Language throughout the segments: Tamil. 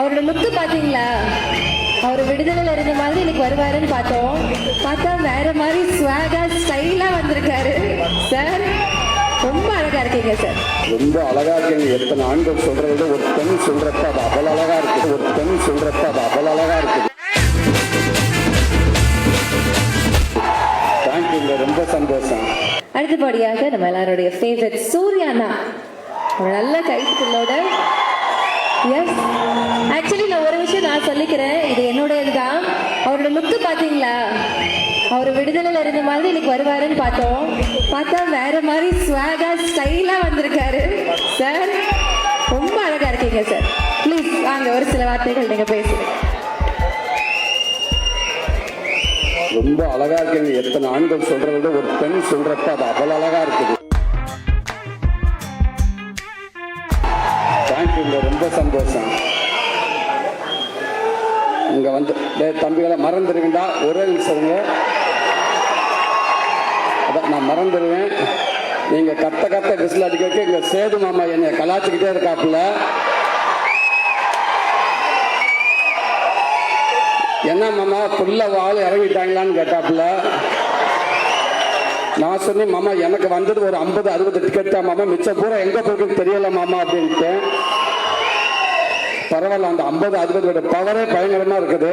அவரோட லுக்கு பாத்தீங்களா? அவர் விடுதலையில இருந்த மாதிரி இன்னைக்கு வருவாருன்னு பார்த்தோம். பார்த்தா வேற மாதிரி ஸ்வாகா ஸ்டைலா வந்திருக்காரு. சார் ரொம்ப அழகா இருக்கீங்க சார் ரொம்ப அழகா இருக்கீங்க. எத்தனை ஆண்கள் சொல்றதை ஒரு பெண் சொல்றப்ப அது அவ்வளவு அழகா இருக்குது. ஒரு பெண் சொல்றப்ப அது அவ்வளவு அழகா இருக்குது. தேங்க்யூங்க ரொம்ப சந்தோஷம். அடுத்தபடியாக நம்ம எல்லாருடைய ஃபேவரட் சூர்யானா நல்ல கைத்துக்களோட எஸ் அது இது என்னோட இதுதான் அவரோட லுக்கு பார்த்தீங்களா அவர் விடுதலையில் இருந்த மாதிரி இன்னைக்கு வருவாருன்னு பார்த்தோம். பார்த்தா வேற மாதிரி ஸ்வாகா ஸ்டைலாக வந்திருக்காரு. சார் ரொம்ப அழகாக இருக்கீங்க சார் ப்ளீஸ் வாங்க ஒரு சில வார்த்தைகள் நீங்கள் பேசுங்க. ரொம்ப அழகா இருக்கீங்க. எத்தனை ஆண்கள் சொல்றத ஒரு பெண் சொல்றப்ப அது அவ்வளவு அழகா இருக்குது. தேங்க்யூங்க ரொம்ப சந்தோஷம். இங்க வந்து தம்பிகளை மறந்துடுவீங்களா ஒரே நிமிஷங்க அதான் நான் மறந்துடுவேன் நீங்க கத்த கத்த விசில் அடிக்கிறதுக்கு இங்க சேது மாமா என்னை கலாச்சிக்கிட்டே இருக்காப்புல. என்ன மாமா புள்ள வாழ் இறங்கிட்டாங்களான்னு கேட்டாப்புல. நான் சொன்னேன் மாமா எனக்கு வந்தது ஒரு ஐம்பது அறுபது டிக்கெட் தான் மாமா. மிச்சம் பூரா எங்க போகுதுன்னு தெரியல மாமா அப்படின்ட்டு. பரவாயில்ல அந்த ஐம்பது அதிபதியோட பவரே பயங்கரமா இருக்குது.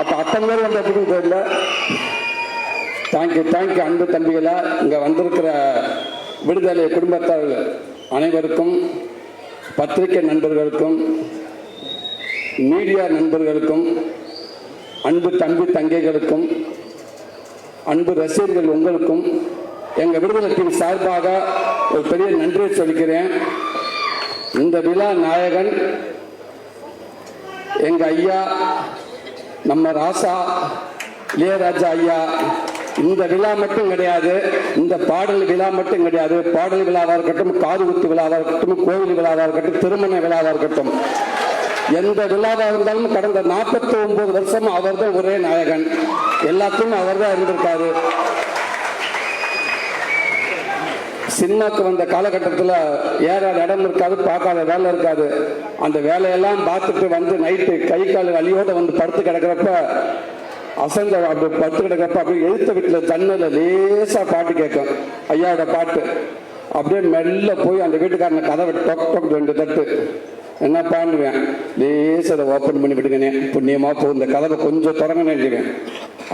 அப்ப அத்தனை பேர் வந்து எப்படின்னு தெரியல தேங்க்யூ தேங்க்யூ அன்பு தம்பிகளா. இங்க வந்திருக்கிற விடுதலை குடும்பத்தார் அனைவருக்கும் பத்திரிகை நண்பர்களுக்கும் மீடியா நண்பர்களுக்கும் அன்பு தம்பி தங்கைகளுக்கும் அன்பு ரசிகர்கள் உங்களுக்கும் எங்கள் விடுதலை டீம் சார்பாக ஒரு பெரிய நன்றியை சொல்லிக்கிறேன். இந்த விழா நாயகன் எங்க ஐயா நம்ம ராசா இளையராஜா ஐயா இந்த விழா மட்டும் கிடையாது இந்த பாடல் விழா மட்டும் கிடையாது. பாடல் விழாவாக இருக்கட்டும் காது குத்து விழாவாக இருக்கட்டும் கோவில் விழாவாக இருக்கட்டும் திருமண விழாவாக இருக்கட்டும். எந்த விழாவாக இருந்தாலும் கடந்த நாற்பத்தி ஒன்பது வருஷம் அவர் தான் ஒரே நாயகன். எல்லாத்தையும் அவர் தான் இருந்திருக்காரு சினிமாக்கு வந்த காலகட்டத்தில் ஏறாத இடம் இருக்காது பார்க்காத வேலை இருக்காது. அந்த வேலையெல்லாம் பார்த்துட்டு வந்து நைட்டு கை கால் வலியோட வந்து படுத்து கிடக்கிறப்ப அசந்த அப்படி படுத்து கிடக்கிறப்ப அப்படியே எழுத்த வீட்டில் தண்ணில் லேசாக பாட்டு கேட்கும். ஐயாவோட பாட்டு. அப்படியே மெல்ல போய் அந்த வீட்டுக்காரனை கதவை டொக் டொக் ரெண்டு தட்டு. என்ன பண்ணுவேன் லேசாக அதை ஓப்பன் பண்ணி விடுங்கண்ணே புண்ணியமாக போ இந்த கதவை கொஞ்சம் திறங்க நினைக்கிறேன்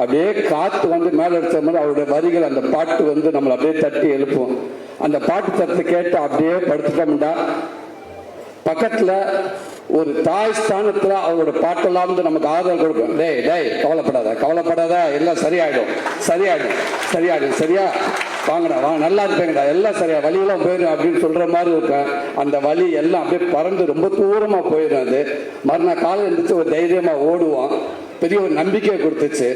அப்படியே காற்று வந்து மேலே எடுத்த மாதிரி அவருடைய வரிகள் அந்த பாட்டு வந்து நம்மளை அப்படியே தட்டி எழுப்புவோம் அந்த பாட்டு தட்டு கேட்டு அப்படியே படுத்துட்டோம்டா. பக்கத்துல ஒரு தாய் ஸ்தானத்துல அவரோட பாட்டெல்லாம் வந்து நமக்கு ஆதரவு கொடுக்கும். டேய் டேய் கவலைப்படாத கவலைப்படாத எல்லாம் சரியாயிடும். சரியாயிடும் சரியாயிடும் சரியா? வாங்கடா வாங்க நல்லா இருப்பேங்கடா எல்லாம் சரியா? வலியெல்லாம் போயிடும் அப்படின்னு சொல்ற மாதிரி இருக்கும். அந்த வலி எல்லாம் அப்படியே பறந்து ரொம்ப தூரமா போயிடும் அது. மறுநாள் காலை எழுந்திரிச்சு ஒரு தைரியமா ஓடுவோம் பெரிய ஒரு நம்பிக்கையை கொடுத்துச்சு.